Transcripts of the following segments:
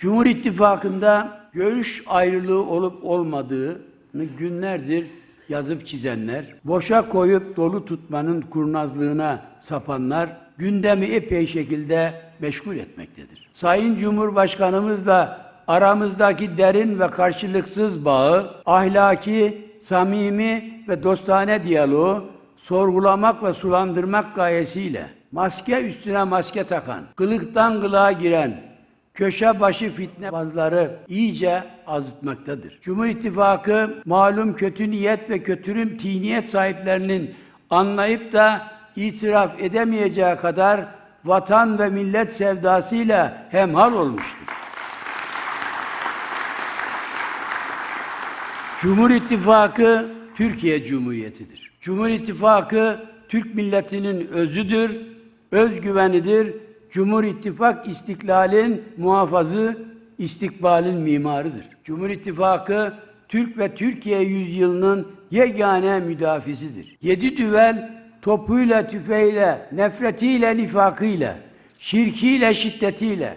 Cumhur İttifakı'nda görüş ayrılığı olup olmadığını günlerdir yazıp çizenler, boşa koyup dolu tutmanın kurnazlığına sapanlar gündemi epey şekilde meşgul etmektedir. Sayın Cumhurbaşkanımızla aramızdaki derin ve karşılıksız bağı, ahlaki, samimi ve dostane diyaloğu sorgulamak ve sulandırmak gayesiyle maske üstüne maske takan, kılıktan kılığa giren, köşe başı fitnebazları iyice azıtmaktadır. Cumhur İttifakı malum kötü niyet ve kötürüm tiniyet sahiplerinin anlayıp da itiraf edemeyeceği kadar vatan ve millet sevdasıyla hemhal olmuştur. Cumhur İttifakı Türkiye Cumhuriyeti'dir. Cumhur İttifakı Türk milletinin özüdür, özgüvenidir. Cumhur İttifak istiklalin muhafazı, istikbalin mimarıdır. Cumhur İttifakı Türk ve Türkiye yüzyılının yegane müdafisidir. Yedi düvel topuyla, tüfeğiyle, nefretiyle, nifakıyla, şirkiyle, şiddetiyle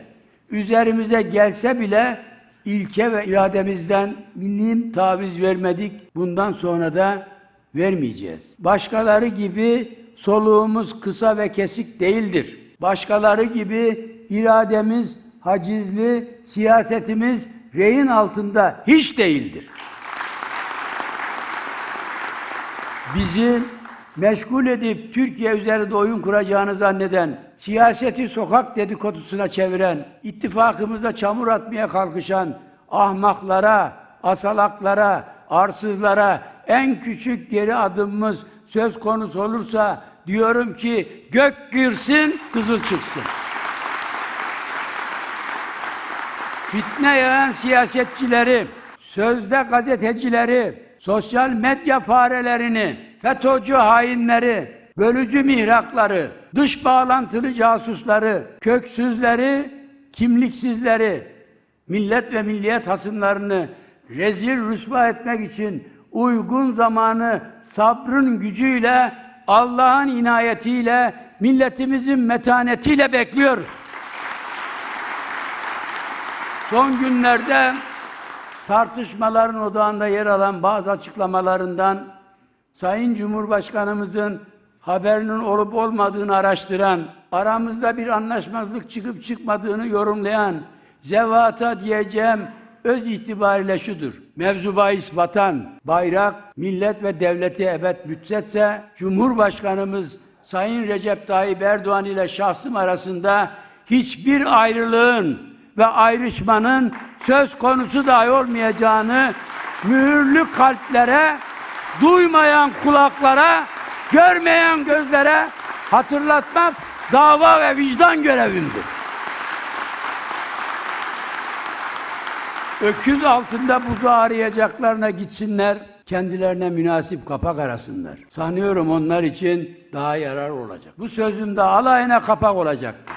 üzerimize gelse bile ilke ve irademizden millim taviz vermedik. Bundan sonra da vermeyeceğiz. Başkaları gibi soluğumuz kısa ve kesik değildir. Başkaları gibi irademiz hacizli, siyasetimiz rehin altında hiç değildir. bizi meşgul edip Türkiye üzerinde oyun kuracağını zanneden, siyaseti sokak dedikodusuna çeviren, ittifakımıza çamur atmaya kalkışan ahmaklara, asalaklara, arsızlara en küçük geri adımımız söz konusu olursa diyorum ki gök girsin, kızıl çıksın. fitne yayan siyasetçileri, sözde gazetecileri, sosyal medya farelerini, FETÖ'cü hainleri, bölücü mihrakları, dış bağlantılı casusları, köksüzleri, kimliksizleri, millet ve milliyet hasımlarını rezil rüsva etmek için uygun zamanı sabrın gücüyle, Allah'ın inayetiyle, milletimizin metanetiyle bekliyoruz. Son günlerde tartışmaların odağında yer alan bazı açıklamalarından Sayın Cumhurbaşkanımızın haberinin olup olmadığını araştıran, aramızda bir anlaşmazlık çıkıp çıkmadığını yorumlayan zevata diyeceğim öz itibariyle şudur. Mevzu bahis vatan, bayrak, millet ve devleti ebed mütsetse Cumhurbaşkanımız Sayın Recep Tayyip Erdoğan ile şahsım arasında hiçbir ayrılığın ve ayrışmanın söz konusu dahi olmayacağını mühürlü kalplere, duymayan kulaklara, görmeyen gözlere hatırlatmak dava ve vicdan görevimdir. Öküz altında buzu arayacaklarına gitsinler, kendilerine münasip kapak arasınlar. Sanıyorum onlar için daha yarar olacak. Bu sözüm de alayına kapak olacaktır.